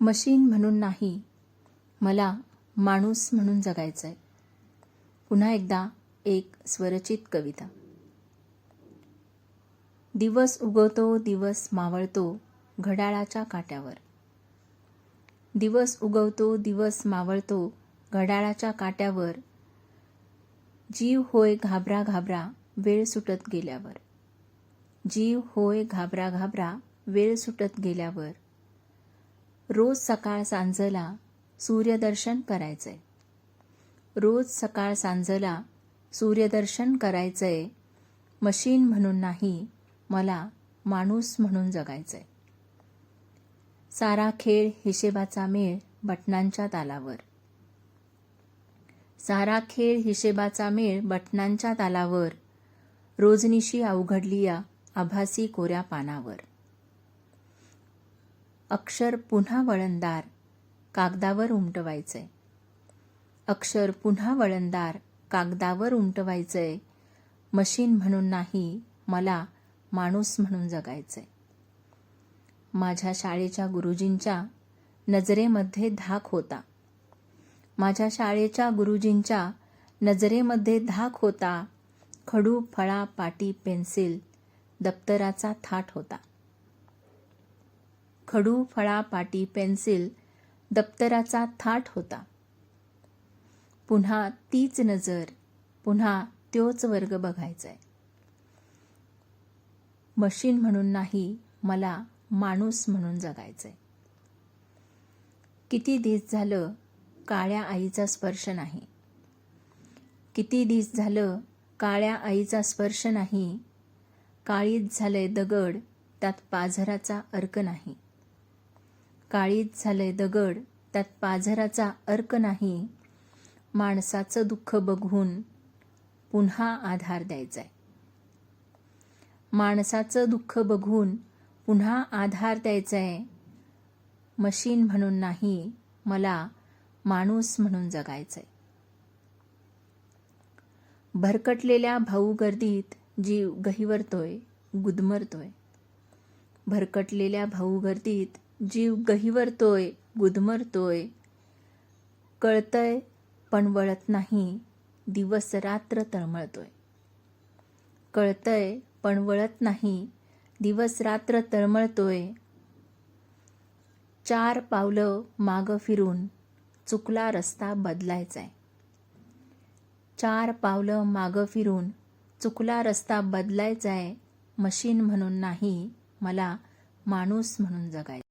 Machine म्हणून नाही मला माणूस म्हणून जगायचं आहे पुन्हा एकदा एक स्वरचित कविता. दिवस उगवतो दिवस मावळतो घड्याळाच्या काट्यावर. दिवस उगवतो दिवस मावळतो घड्याळाच्या काट्यावर. जीव होय घाबरा घाबरा वेळ सुटत गेल्यावर. जीव होय घाबरा घाबरा वेळ सुटत गेल्यावर. रोज सकाळ सांजला सूर्यदर्शन करायचंय. रोज सकाळ सांजला सूर्यदर्शन करायचंय मशीन म्हणून नाही मला माणूस म्हणून जगायचंय. सारा खेळ हिशेबाचा मेळ बटनांच्या तालावर. सारा खेळ हिशेबाचा मेळ बटनांच्या तालावर रोजनिशी अवघडली या आभासी कोऱ्या पानावर. अक्षर पुन्हा वळणदार कागदावर उमटवायचंय अक्षर पुन्हा वळणदार कागदावर उमटवायचंय मशीन म्हणून नाही मला माणूस म्हणून जगायचंय माझ्या शाळेच्या गुरुजींच्या नजरेमध्ये धाक होता. माझ्या शाळेच्या गुरुजींच्या नजरेमध्ये धाक होता. खडू फळा पाटी पेन्सिल दप्तराचा थाट होता. खडू फळा पाटी पेन्सिल दप्तराचा थाट होता. पुन्हा तीच नजर पुन्हा त्योच वर्ग बघायचाय. मशीन म्हणून नाही मला माणूस म्हणून जगायचंय. किती दिस झालं काळ्या आईचा स्पर्श नाही. किती दिस झालं काळ्या आईचा स्पर्श नाही. काळीच झालंय दगड त्यात पाझराचा अर्क नाही. काळीच झालंय दगड त्यात पाझराचा अर्क नाही. माणसाचं दुःख बघून पुन्हा आधार द्यायचाय. माणसाचं दुःख बघून पुन्हा आधार द्यायचाय. मशीन म्हणून नाही मला माणूस म्हणून जगायचंय. भरकटलेल्या भाऊ गर्दीत जीव गहिवरतोय गुदमरतोय. भरकटलेल्या भाऊ गर्दीत जीव गहिवरतोय गुदमरतोय. कळतंय पण वळत नाही. दिवस रात्र तळमळतोय. कळतंय पण वळत नाही. दिवस रात्र तळमळतोय. चार पावलं मागं फिरून चुकला रस्ता बदलायचाय. चार पावलं मागं फिरून चुकला रस्ता बदलायचाय. मशीन म्हणून नाही मला माणूस म्हणून जगायचं